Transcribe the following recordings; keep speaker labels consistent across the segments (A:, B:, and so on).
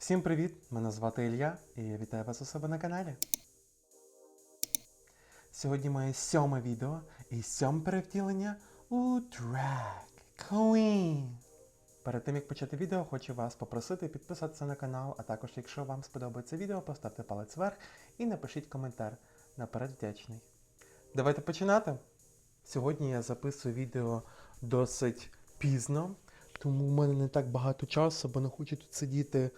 A: Всім привіт! Мене звати Ілля і я вітаю вас у себе на каналі. Сьогодні моє сьоме відео і сьоме перевтілення у Drag Queen. Перед тим як почати відео, хочу вас попросити підписатися на канал, а також, якщо вам сподобається відео, поставте палець вверх і напишіть коментар. Наперед вдячний. Давайте починати. Сьогодні я записую відео досить пізно, тому в мене не так багато часу, бо не хочу тут сидіти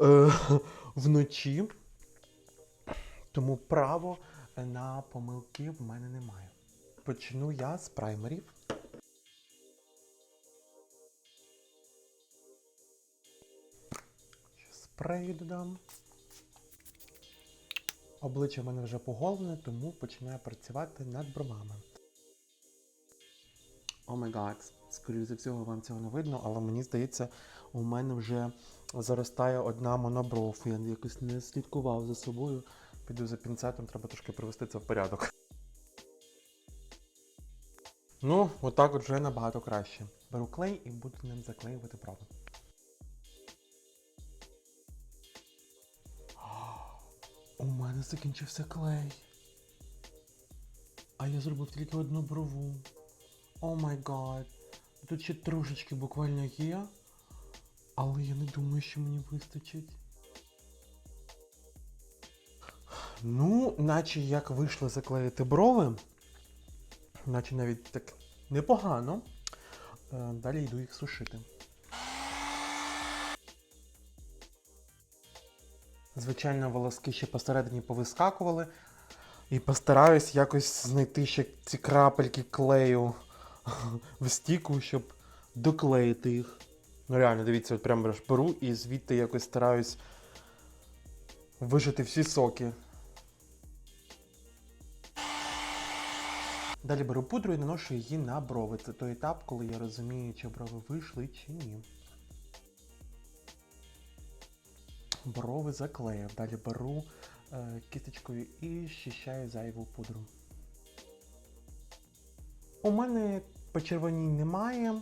A: е, вночі. Тому право на помилки в мене немає. Почну я з праймерів. Ще Спрею додам. Обличчя в мене вже поголене, тому починаю працювати над бровами. О май гад, скоріше за всього вам цього не видно, але мені здається, у мене вже заростає одна монобров. Я якось не слідкував за собою. Піду за пінцетом, треба трошки привести це в порядок. Ну, отак от вже набагато краще. Беру клей і буду ним заклеювати брови. У мене закінчився клей. А я зробив тільки одну брову. О май гад. Тут ще трошечки буквально є. Але я не думаю, що мені вистачить. Ну, наче як вийшло заклеїти брови. Наче навіть так непогано. Е, Далі йду їх сушити. Звичайно, волоски ще посередині повискакували. І постараюсь якось знайти ще ці крапельки клею в стіку, щоб доклеїти їх. Ну реально, дивіться, от прямо беру і звідти якось стараюсь вижити всі соки. Далі беру пудру і наношу її на брови. Це той етап, коли я розумію, чи брови вийшли чи ні. Брови заклеїв. Далі беру е, кісточкою і щищаю зайву пудру. У мене почервонінь немає.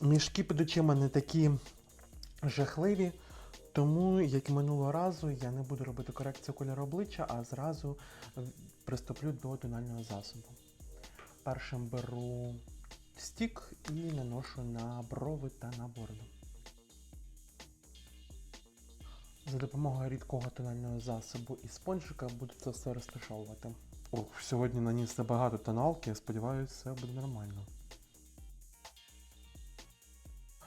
A: Мішки під очима не такі жахливі. Тому, як і минулого разу, я не буду робити корекцію кольору обличчя, а зразу приступлю до тонального засобу. Першим беру стік і наношу на брови та на бороду. За допомогою рідкого тонального засобу і спонжика буду це все розташовувати. Ох, сьогодні наніс забагато тоналки, сподіваюся, все буде нормально.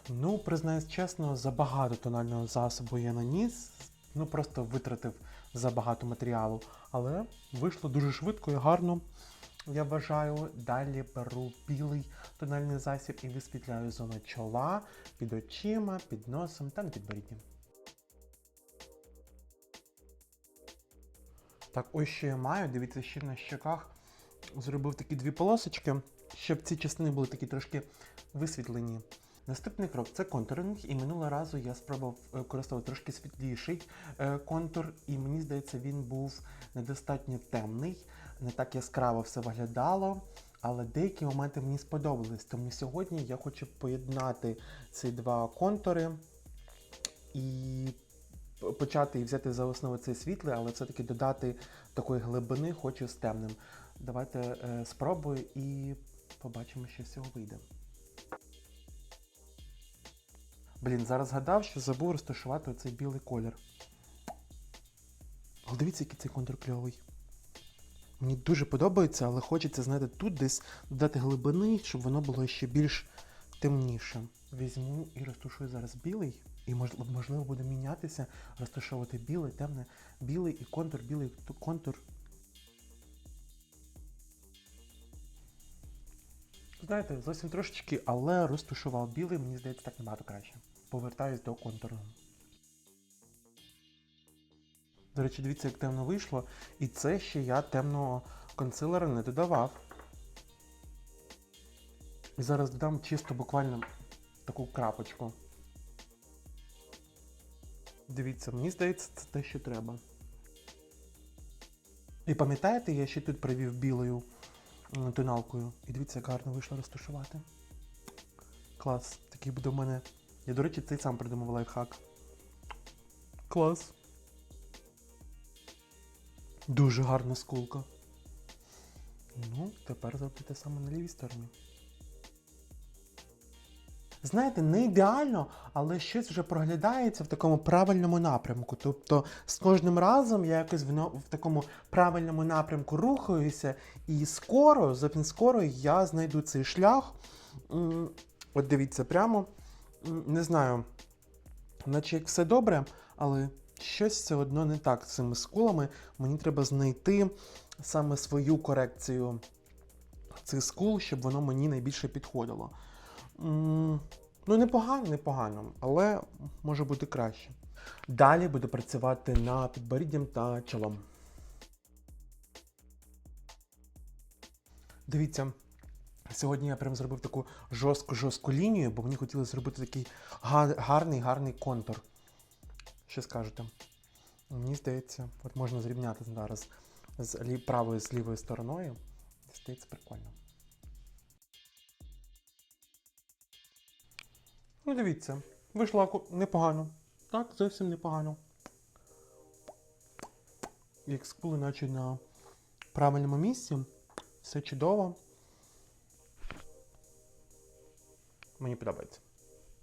A: Ну, признаюсь чесно, забагато тонального засобу я наніс, ну просто витратив забагато матеріалу, але вийшло дуже швидко і гарно. Я вважаю, далі беру білий тональний засіб і висвітляю зону чола, під очима, під носом та на підборідді. Так, ось що я маю. Дивіться, ще на щоках зробив такі дві полосочки, щоб ці частини були такі трошки висвітлені. Наступний крок це контуринг, і минулого разу я спробував е, використовувати трошки світліший е, контур, і мені здається, він був недостатньо темний, не так яскраво все виглядало, але деякі моменти мені сподобались. Тому сьогодні я хочу поєднати ці два контури і почати і взяти за основу цей світлий, але все-таки додати такої глибини хочу з темним. Давайте е, спробую і побачимо, що з цього вийде. Блін, зараз згадав, що забув розташувати оцей білий колір. Але дивіться, який цей контур кльовий. Мені дуже подобається, але хочеться, знаєте, тут десь додати глибини, щоб воно було ще більш темніше. Візьму і розташую зараз білий, і мож- можливо буде мінятися, розташовувати білий, темне, білий і контур, білий контур. Знаєте, зовсім трошечки, але розташував білий, мені здається, так набагато краще. Повертаюсь до контуру. До речі, дивіться, як темно вийшло. І це ще я темного консилера не додавав. І зараз додам чисто буквально таку крапочку. Дивіться, мені здається, це те, що треба. І пам'ятаєте, я ще тут привів білою тоналкою. І дивіться, як гарно вийшло розташувати. Клас, такий буде в мене. Я, до речі, цей сам придумав лайфхак. Клас. Дуже гарна скулка. Ну, тепер зробити саме на лівій стороні. Знаєте, не ідеально, але щось вже проглядається в такому правильному напрямку. Тобто з кожним разом я якось в, такому правильному напрямку рухаюся, і скоро, зовсім скоро я знайду цей шлях. От дивіться, прямо не знаю, наче як все добре, але щось все одно не так з цими скулами. Мені треба знайти саме свою корекцію цих скул, щоб воно мені найбільше підходило. Ну, непогано, непогано, але може бути краще. Далі буду працювати над підборіддям та чолом. Дивіться, сьогодні я прям зробив таку жорстку-жорстку лінію, бо мені хотілося зробити такий гарний гарний контур. Що скажете? Мені здається, от можна зрівняти зараз з правою з лівою стороною. Здається, прикольно. Ну, дивіться, вийшло аку- непогано. Так, зовсім непогано. Як скули, наче на правильному місці. Все чудово. Мені подобається.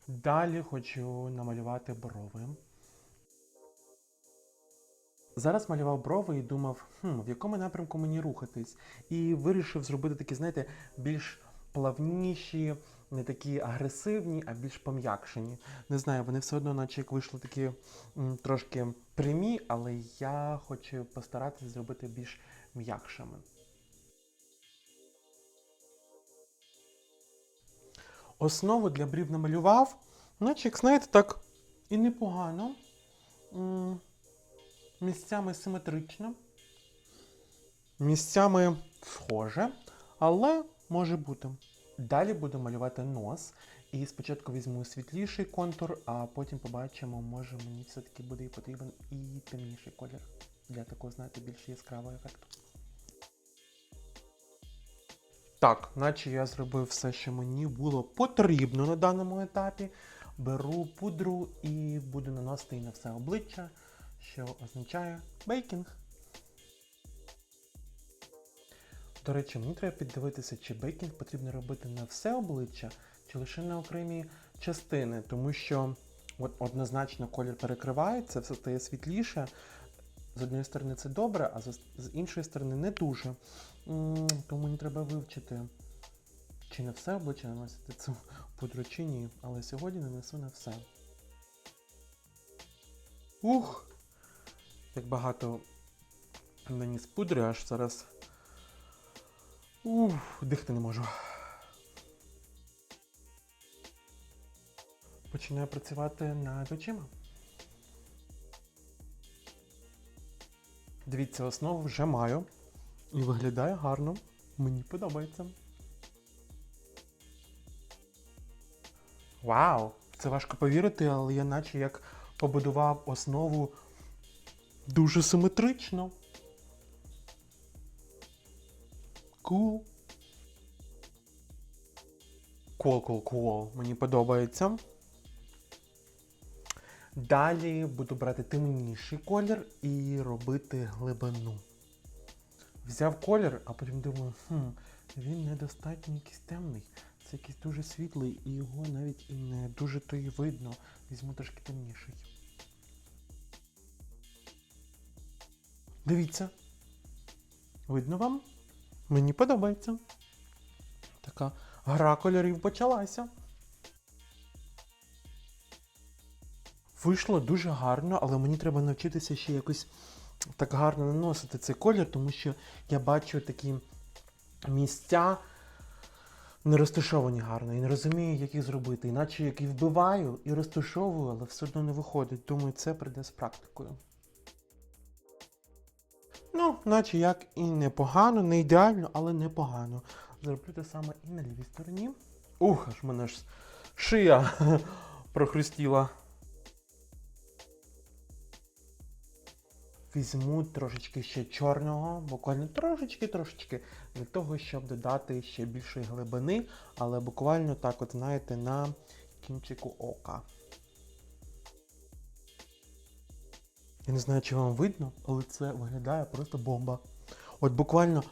A: Далі хочу намалювати брови. Зараз малював брови і думав, хм, в якому напрямку мені рухатись. І вирішив зробити такі, знаєте, більш плавніші, не такі агресивні, а більш пом'якшені. Не знаю, вони все одно, наче як вийшли такі м, трошки прямі, але я хочу постаратися зробити більш м'якшими. Основу для брів намалював, наче, як знаєте, так і непогано. М, Місцями симетрично. Місцями схоже, але може бути. Далі буду малювати нос. І спочатку візьму світліший контур, а потім побачимо, може мені все-таки буде і потрібен і темніший колір для такого, знаєте, більш яскравого ефекту. Так, наче я зробив все, що мені було потрібно на даному етапі. Беру пудру і буду наносити її на все обличчя, що означає бейкінг. До речі, мені треба піддивитися, чи бейкінг потрібно робити на все обличчя, чи лише на окремі частини, тому що от однозначно колір перекривається, все стає світліше. З однієї сторони це добре, а з іншої сторони не дуже. Тому мені треба вивчити, чи на все обличчя наносити цю пудру чи ні. Але сьогодні нанесу на все. Ух! Як багато наніс пудри, аж зараз. Ух, дихати не можу. Починаю працювати над очима. Дивіться, основу вже маю. І виглядає гарно. Мені подобається. Вау! Це важко повірити, але я наче як побудував основу дуже симетрично. Кул. Кул, кул, кул. Мені подобається. Далі буду брати темніший колір і робити глибину. Взяв колір, а потім думаю, хм, він недостатньо якийсь темний. Це якийсь дуже світлий, і його навіть не дуже то й видно. Візьму трошки темніший. Дивіться. Видно вам? Мені подобається. Така гра кольорів почалася. Вийшло дуже гарно, але мені треба навчитися ще якось так гарно наносити цей колір, тому що я бачу такі місця не розташовані гарно і не розумію, як їх зробити. Іначе як і вбиваю і розташовую, але все одно не виходить. Думаю, це прийде з практикою. Ну, наче як і непогано, не ідеально, але непогано. Зроблю те саме і на лівій стороні. Ух, аж мене ж шия прохрустіла. Візьму трошечки ще чорного, буквально трошечки-трошечки, для того, щоб додати ще більшої глибини, але буквально так, от знаєте, на кінчику ока. Я не знаю, чи вам видно, але це виглядає просто бомба. От буквально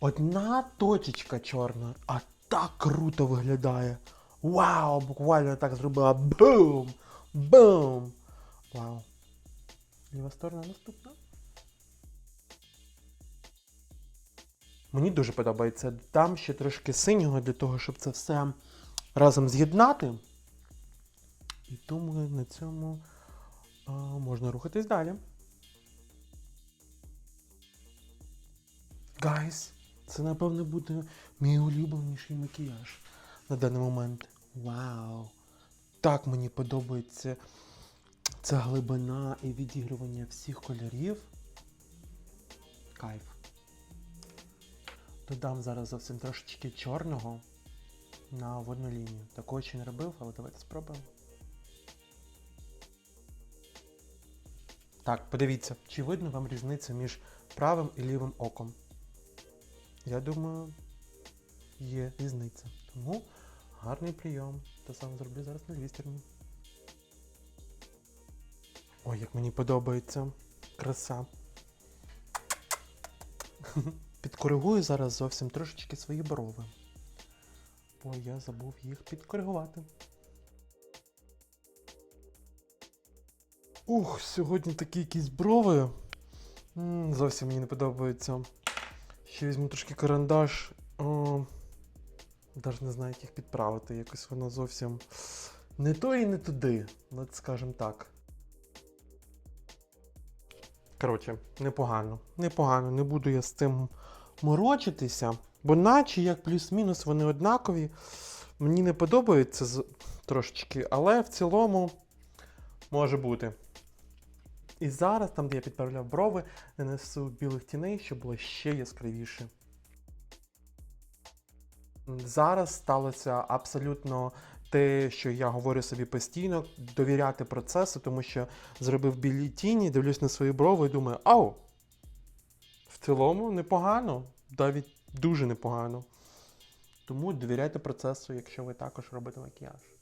A: одна точечка чорна, а так круто виглядає. Вау! Буквально так зробила. Бум! Бум! Вау. Ліва сторона наступна. Мені дуже подобається. Там ще трошки синього для того, щоб це все разом з'єднати. І думаю, на цьому можна рухатись далі. Гайс, це напевно буде мій улюбленіший макіяж на даний момент. Вау! Так мені подобається ця глибина і відігрування всіх кольорів. Кайф. Додам зараз зовсім трошечки чорного на водну лінію. Такого ще не робив, але давайте спробуємо. Так, подивіться, чи видно вам різницю між правим і лівим оком. Я думаю, є різниця. Тому гарний прийом. Те саме зроблю зараз на лівій стороні. Ой, як мені подобається. Краса. Підкоригую зараз зовсім трошечки свої брови. Бо я забув їх підкоригувати. Ух, сьогодні такі якісь брови. Зовсім мені не подобається. Ще візьму трошки карандаш. О, навіть не знаю, як їх підправити. Якось воно зовсім не то і не туди. От скажем так. Коротше, непогано. Непогано, не буду я з цим морочитися. Бо наче як плюс-мінус вони однакові. Мені не подобається трошечки, але в цілому може бути. І зараз, там, де я підправляв брови, нанесу білих тіней, щоб було ще яскравіше. Зараз сталося абсолютно те, що я говорю собі постійно, довіряти процесу, тому що зробив білі тіні, дивлюсь на свої брови і думаю, ау! В цілому непогано, навіть дуже непогано. Тому довіряйте процесу, якщо ви також робите макіяж.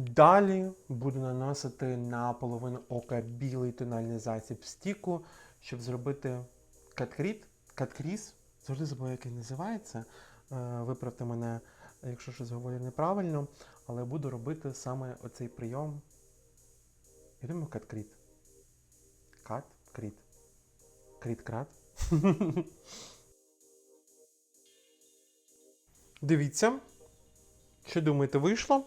A: Далі буду наносити на половину ока білий тональний засіб стіку, щоб зробити каткріт, каткріс. Завжди забуваю, як він називається. Е, Виправте мене, якщо щось говорю неправильно, але буду робити саме оцей прийом. Я думаю, каткріт. Кат-кріт. Кріт-крат. Дивіться. Що думаєте, вийшло?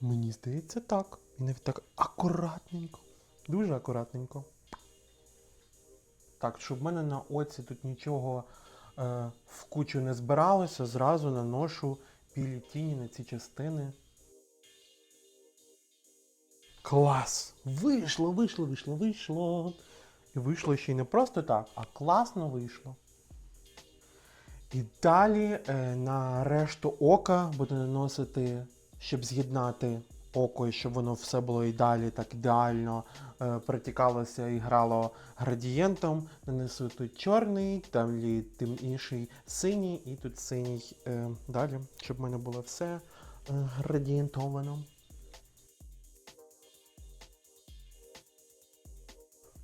A: Мені здається, так. І навіть так акуратненько. Дуже акуратненько. Так, щоб в мене на оці тут нічого е, в кучу не збиралося, зразу наношу білі тіні на ці частини. Клас! Вийшло, вийшло, вийшло, вийшло. І вийшло ще й не просто так, а класно вийшло. І далі е, на решту ока буду наносити, щоб з'єднати око, і щоб воно все було і далі так ідеально е, протікалося і грало градієнтом. Нанесу тут чорний, там тим інший синій, і тут синій е, далі, щоб в мене було все е, градієнтовано.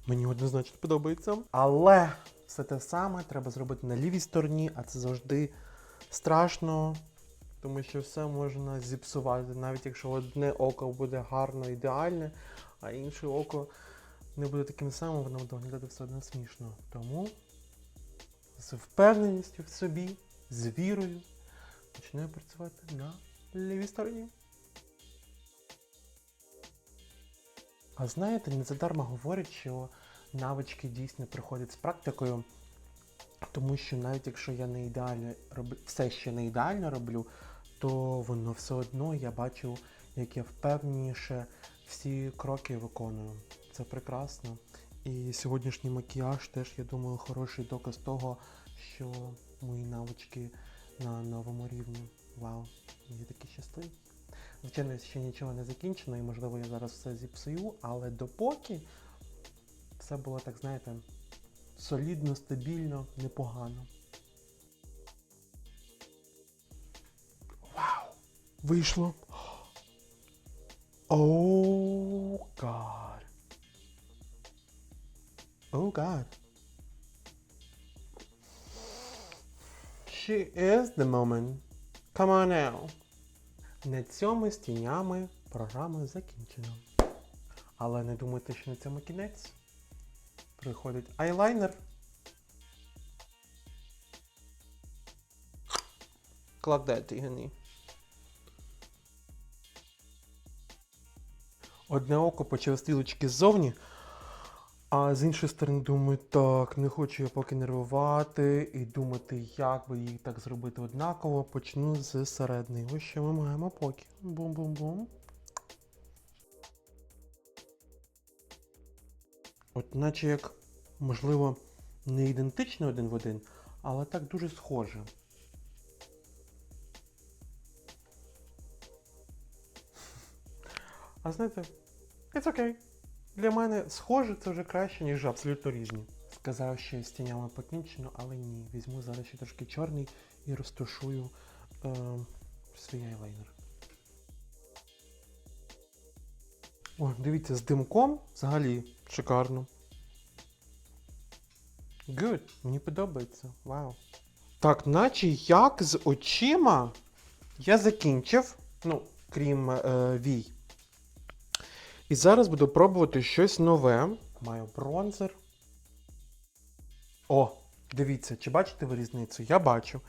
A: Мені однозначно подобається. Але все те саме треба зробити на лівій стороні, а це завжди страшно, тому що все можна зіпсувати. Навіть якщо одне око буде гарно, ідеальне, а інше око не буде таким самим, воно буде виглядати все одно смішно. Тому з впевненістю в собі, з вірою, починаю працювати на лівій стороні. А знаєте, не задарма говорять, що навички дійсно приходять з практикою, тому що навіть якщо я не ідеально роблю, все ще не ідеально роблю, то воно все одно я бачу, як я впевненіше всі кроки виконую. Це прекрасно. І сьогоднішній макіяж теж, я думаю, хороший доказ того, що мої навички на новому рівні. Вау, я такий щасливий. Звичайно, ще нічого не закінчено і можливо я зараз все зіпсую, але допоки все було так, знаєте, солідно, стабільно, непогано. Вийшло. Oh God. Oh God. She is the moment. Come on now. На цьому з тінями програма закінчена. Але не думайте, що на цьому кінець. Приходить айлайнер. Кладете гені. Одне око почав стрілочки ззовні, а з іншої сторони думаю, так, не хочу я поки нервувати і думати, як би їх так зробити однаково, почну з середини. Ось що ми маємо поки. Бум-бум-бум. От наче як, можливо, не ідентично один в один, але так дуже схоже. А знаєте, it's okay. Для мене схоже це вже краще, ніж абсолютно різні. Сказав, що з тінями покінчено, але ні. Візьму зараз ще трошки чорний і розташую е, свій айлайнер. О, дивіться, з димком взагалі шикарно. Good, мені подобається. Вау. Так, наче як з очима я закінчив, ну, крім е, вій. І зараз буду пробувати щось нове. Маю бронзер. О, дивіться, чи бачите ви різницю? Я бачу.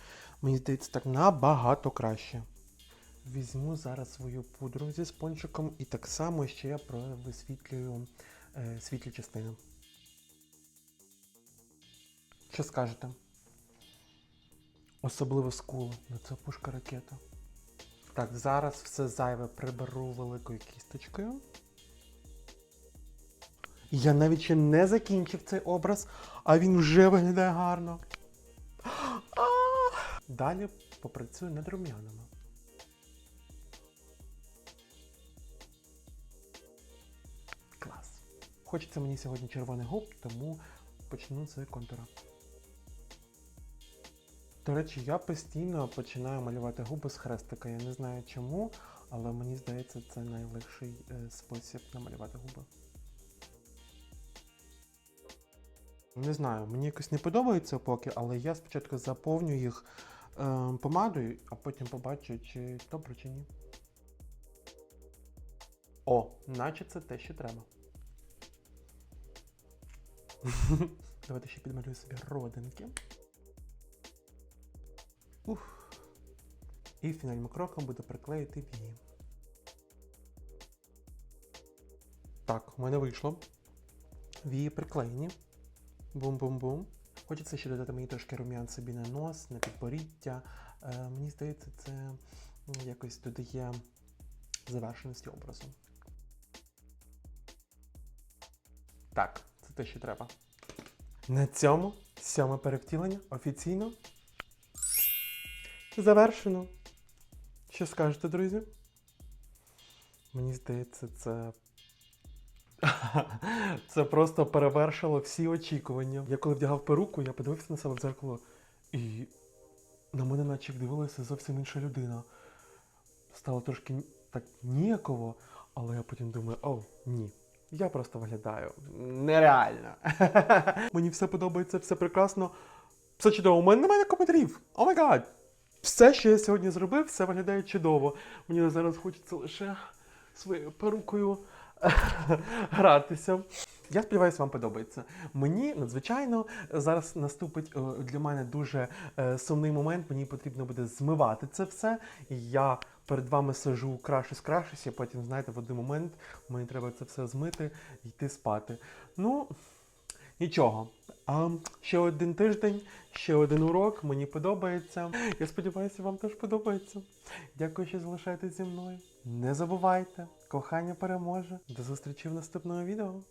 A: Мені здається, так набагато краще. Візьму зараз свою пудру зі спончиком і так само ще я висвітлюю е, світлі частини. Що скажете? Особливо скулу, на це пушка ракета. Так, зараз все зайве приберу великою кісточкою. Я навіть ще не закінчив цей образ, а він вже виглядає гарно. Далі попрацюю над рум'янами. Клас. Хочеться мені сьогодні червоних губ, тому почну з контура. До речі, я постійно починаю малювати губи з хрестика. Я не знаю чому, але мені здається, це найлегший е, спосіб намалювати губи. Не знаю, мені якось не подобається поки, але я спочатку заповню їх е, помадою, а потім побачу, чи добре, чи ні. О, наче це те, що треба. Давайте ще підмалюю собі родинки. Ух. І фінальним кроком буду приклеїти вії. Так, у мене вийшло. Вії приклеєні. Бум-бум-бум. Хочеться ще додати мені трошки рум'ян собі на нос, на підборіддя. Е, мені здається, це м, якось додає завершеності образу. Так, це те, що треба. На цьому сьоме перевтілення офіційно завершено. Що скажете, друзі? Мені здається, це Це просто перевершило всі очікування. Я коли вдягав перуку, я подивився на себе в дзеркало, і на мене наче дивилася зовсім інша людина. Стало трошки так ніяково, але я потім думаю, о, ні. Я просто виглядаю нереально. Мені все подобається, все прекрасно. Все чудово. У мене немає коментарів. О май гад! Все, що я сьогодні зробив, все виглядає чудово. Мені зараз хочеться лише своєю перукою гратися. Я сподіваюся, вам подобається. Мені надзвичайно зараз наступить е, для мене дуже е, сумний момент. Мені потрібно буде змивати це все. Я перед вами сижу крашусь, крашусь, і потім, знаєте, в один момент мені треба це все змити і йти спати. Ну, нічого. А ще один тиждень, ще один урок. Мені подобається. Я сподіваюся, вам теж подобається. Дякую, що залишаєтесь зі мною. Не забувайте, кохання переможе. До зустрічі в наступному відео.